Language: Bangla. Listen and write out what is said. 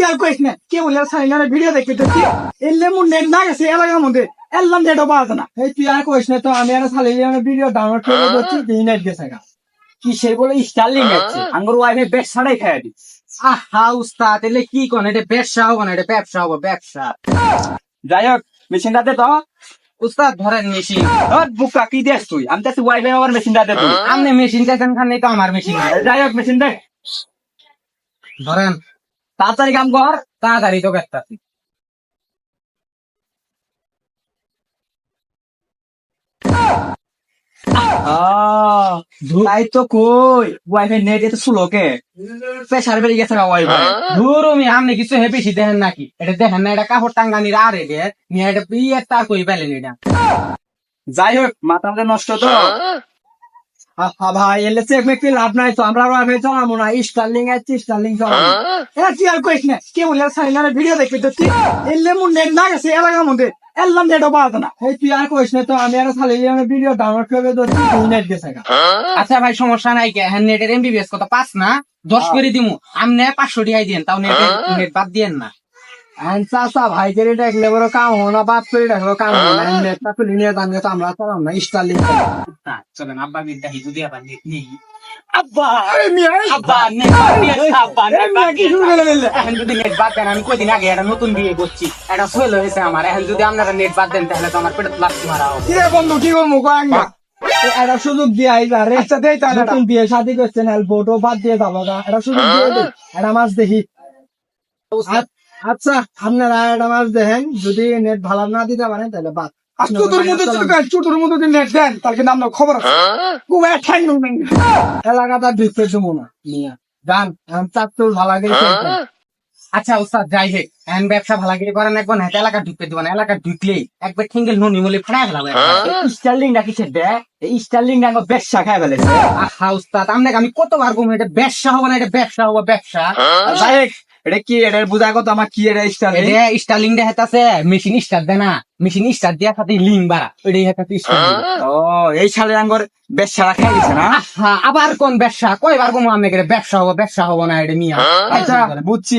তুই আর কইস না কে বলে সাইনারে ভিডিও দেখতে তো এলে নেট না গেছে এলাকার মধ্যে এলাম নেটও পাওয়া যায় না। এই তুই আর কইস না তো আমি আর ভিডিও ডাউনলোড করে দিচ্ছি দিন নেট গেছে গা। কি সে বলে স্টার্লিং আছে। আঙ্গুর ওয়াইফে ব্যবসাটাই খাই দি। আহা উস্তাদ এলে কি কোন? এটা ব্যবসা হব না এটা ব্যবসা হব ব্যবসা। যাই হোক মেশিনটাতে তো। উস্তাদ ধরেন মেশিন ধর বুকা কি দেস তুই? আমি তো ওয়াইফাই আমার মেশিনটাতে তুই। আপনি মেশিন চাইছেন খান তো আমার মেশিন যাই হোক মেশিন দে। ধরেন তাড়াতাড়ি কাম কর তাড়াতাড়ি তো একটা তাই তো কই? ওয়াইফাই নেট এত স্লো কে? প্রেসার বেড়ে গেছে না ওয়াইফাই দূর আমি আপনি কিছু হে বেশি দেখেন নাকি? এটা দেখেন না এটা কাপড় টাঙ্গানির আর এটা নিয়ে এটা ইয়ে তার কই পেলেন এটা? যাই হোক মাথা নষ্ট তো। আহা ভাই এলে চেক মেক লাভ নাই তো আমরা আর চালাবো না। স্টার্লিং আছে স্টার্লিং চালাবো এ তুই আর কইস না কে বলে সাইনারে ভিডিও তো এলে নেট না গেছে এলাকার মধ্যে। এলাম নেটও পাওয়া যায় না। এই তুই আর কইস না তো আমি আর ভিডিও ডাউনলোড নেট গেছে আচ্ছা ভাই সমস্যা নাই কে? হ্যাঁ নেটের এমবিবিএস কত? পাঁচ না? দশ করে দিমু। আমনে পাঁচশো টাকাই দিন তাও নেট নেট বাদ দিয়েন না। এন্ড চাচা ভাই করে দেখলে বড় কাম হো না বাপ করে দেখল কাম হো না নেটটা তুলি নিয়ে দাম তো আমরা চালাম না স্টার্লিং হ্যাঁ, চলেন আব্বা বিদ্যা হিজু দিয়ে আবার নেট নেই। আব্বা! আরে মিয়া আব্বা নেট বাদ আব্বা নেট কি শুরু করে দিলে এখন যদি নেট বাদ দেন আমি কদিন আগে একটা নতুন বিয়ে করছি। এটা ফেল হয়েছে আমার এখন যদি আপনারা নেট বাদ দেন তাহলে তো আমার পেটে লাফি মারা হবে। কি রে বন্ধু কি করব কয়েক না এটা সুযোগ দিয়ে আই যা রে আচ্ছা দেই তাহলে নতুন বিয়ে শাদি করছেন বোটো বাদ দিয়ে যাব গা। এটা সুযোগ দিয়ে দে এটা মাছ দেখি। আচ্ছা আপনারা এটা মাছ দেখেন যদি নেট ভালো না দিতে পারেন তাহলে বাদ। আচ্ছা ওস্তাদ যাই হোক এখন ব্যবসা ভালো করে করেন একবার না এলাকা ঢুকতে এলাকা ঢুকলেই একবার ঠেঙ্গেল নুনি মলি ফাড়া ফেলাবো স্টার্লিং ডাকি সে দে? স্টার্লিং ডাঙ্গ ব্যবসা খাই ফেলেছে আহা আপনাকে আমি কতবার কম এটা ব্যবসা হবে না এটা ব্যবসা হবে ব্যবসা। যাই হোক, এটা কি এটা বোঝা কত আমার কি এটা স্টাইল এটা স্টার্লিং দেখা আছে মেশিন স্টার দে না। মেশিন স্টার দিয়া সাথে লিং বাড়া ওইটাই হেতাতে স্টার্ট ও এই সালে আঙ্গর বেশ রাখা গেছে না? আবার কোন ব্যবসা কয়বার কোন আমি ব্যবসা হব ব্যবসা হব না এটা নিয়ে আচ্ছা। বুঝছি।